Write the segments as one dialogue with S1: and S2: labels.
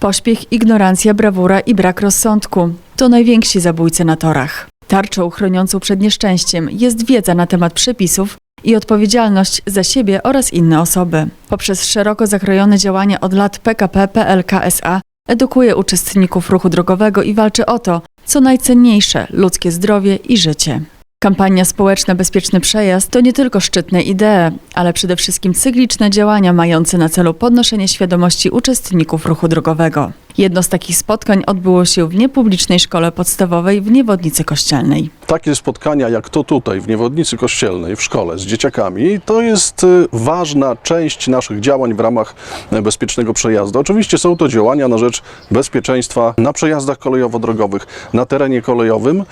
S1: Pośpiech, ignorancja, brawura i brak rozsądku to najwięksi zabójcy na torach. Tarczą chroniącą przed nieszczęściem jest wiedza na temat przepisów i odpowiedzialność za siebie oraz inne osoby. Poprzez szeroko zakrojone działania od lat PKP PLK SA edukuje uczestników ruchu drogowego i walczy o to, co najcenniejsze ludzkie zdrowie i życie. Kampania społeczna Bezpieczny Przejazd to nie tylko szczytne idee, ale przede wszystkim cykliczne działania mające na celu podnoszenie świadomości uczestników ruchu drogowego. Jedno z takich spotkań odbyło się w niepublicznej szkole podstawowej w Niewodnicy Kościelnej.
S2: Takie spotkania jak to tutaj, w Niewodnicy Kościelnej, w szkole z dzieciakami, to jest y, ważna część naszych działań w ramach e, bezpiecznego przejazdu. Oczywiście są to działania na rzecz bezpieczeństwa na przejazdach kolejowo-drogowych, na terenie kolejowym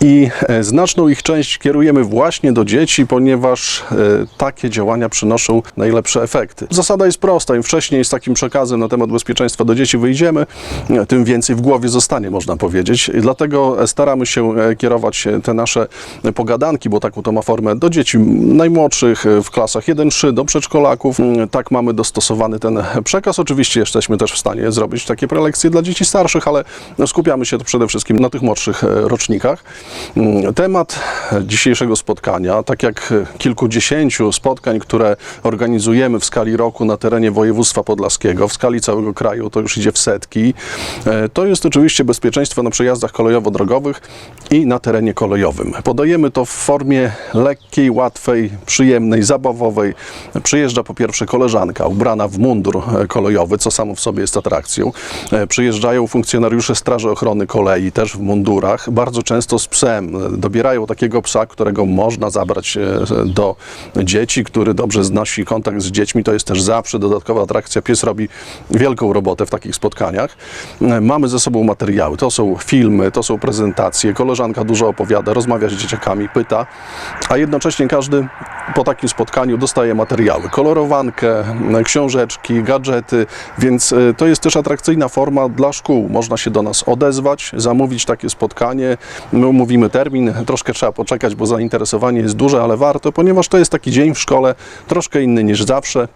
S2: i e, znaczną ich część kierujemy właśnie do dzieci, ponieważ e, takie działania przynoszą najlepsze efekty. Zasada jest prosta, im wcześniej z takim przekazem na temat bezpieczeństwa do dzieci wyjdziemy, tym więcej w głowie zostanie, można powiedzieć. Dlatego staramy się kierować te nasze pogadanki, bo taką to ma formę do dzieci najmłodszych e, w klasach 1-3, do przedszkolaków. Mm, Tak mamy dostosowany ten przekaz. Oczywiście jesteśmy też w stanie zrobić takie prelekcje dla dzieci starszych, ale skupiamy się przede wszystkim na tych młodszych e, rocznikach. Mm, Temat dzisiejszego spotkania, tak jak kilkudziesięciu spotkań, które organizujemy w skali roku na terenie województwa podlaskiego, w skali całego kraju, to już idzie w setki, e, to jest oczywiście bezpieczeństwo na przejazdach kolejowo-drogowych i na terenie kolejowym. Podajemy to w formie lekkiej, łatwej, przyjemnej, zabawowej. Przyjeżdża po pierwsze koleżanka ubrana w mundur e, kolejowy, co samo w sobie jest atrakcją. E, Przyjeżdżają funkcjonariusze Straży Ochrony Kolei, też w mundurach, bardzo często z psem. Dobierają takiego psa, którego można zabrać e, do dzieci, który dobrze znosi kontakt z dziećmi. To jest też zawsze dodatkowa atrakcja. Pies robi wielką robotę w takich spotkaniach. Mamy ze sobą materiały. To są filmy, to są prezentacje. Koleżanka dużo opowiada, rozmawia z dzieciakami, pyta, a jednocześnie każdy po takim spotkaniu dostaje materiały. Kolorowankę, książeczki, gadżety, więc e, to jest też atrakcyjna forma dla szkół. Można się do nas odezwać, zamówić takie spotkanie. My umówimy termin, troszkę trzeba poczekać, bo zainteresowanie jest duże, ale warto, ponieważ to jest taki dzień w szkole troszkę inny niż zawsze.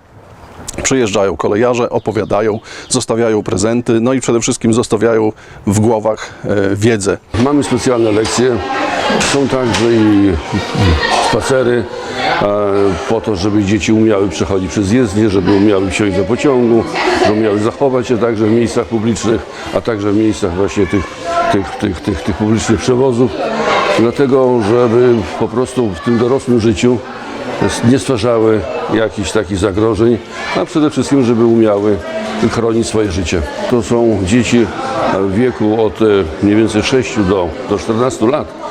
S2: Przyjeżdżają kolejarze, opowiadają, zostawiają prezenty, no i przede wszystkim zostawiają w głowach e, wiedzę.
S3: Mamy specjalne lekcje, są także i spacery e, po to, żeby dzieci umiały przechodzić przez jezdnię, żeby umiały wsiąść do pociągu, żeby umiały zachować się także w miejscach publicznych, a także w miejscach właśnie tych, tych, tych, tych, tych publicznych przewozów. Dlatego, żeby po prostu w tym dorosłym życiu nie stwarzały jakichś takich zagrożeń, a przede wszystkim, żeby umiały chronić swoje życie. To są dzieci w wieku od e, mniej więcej 6 do, do 14 lat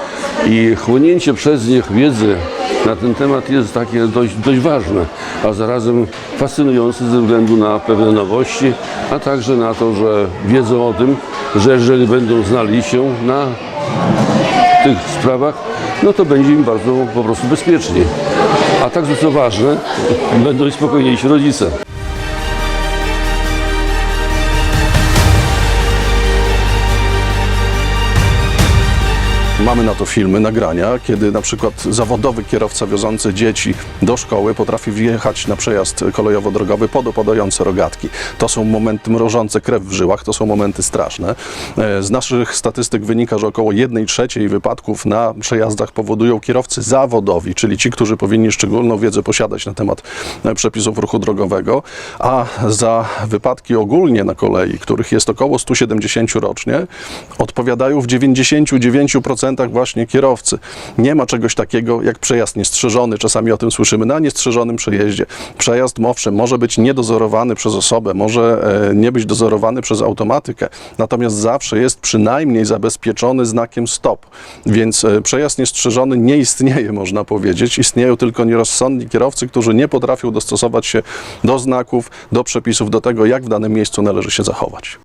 S3: i chłonięcie przez nich wiedzy na ten temat jest takie dość, dość ważne, a zarazem fascynujące ze względu na pewne nowości, a także na to, że wiedzą o tym, że jeżeli będą znali się na tych sprawach, no to będzie im bardzo po prostu bezpiecznie. A także co ważne, będą spokojniejsi rodzice.
S2: Mamy na to filmy, nagrania, kiedy na przykład zawodowy kierowca wiozący dzieci do szkoły potrafi wjechać na przejazd kolejowo-drogowy pod opadające rogatki. To są momenty mrożące krew w żyłach, to są momenty straszne. E, Z naszych statystyk wynika, że około 1 trzeciej wypadków na przejazdach powodują kierowcy zawodowi, czyli ci, którzy powinni szczególną wiedzę posiadać na temat e, przepisów ruchu drogowego, a za wypadki ogólnie na kolei, których jest około 170 rocznie, odpowiadają w 99% właśnie kierowcy. Nie ma czegoś takiego jak przejazd niestrzeżony. Czasami o tym słyszymy na niestrzeżonym przejeździe. Przejazd, owszem, może być niedozorowany przez osobę, może e, nie być dozorowany przez automatykę, natomiast zawsze jest przynajmniej zabezpieczony znakiem stop. Więc e, przejazd niestrzeżony nie istnieje, można powiedzieć. Istnieją tylko nierozsądni kierowcy, którzy nie potrafią dostosować się do znaków, do przepisów, do tego, jak w danym miejscu należy się zachować.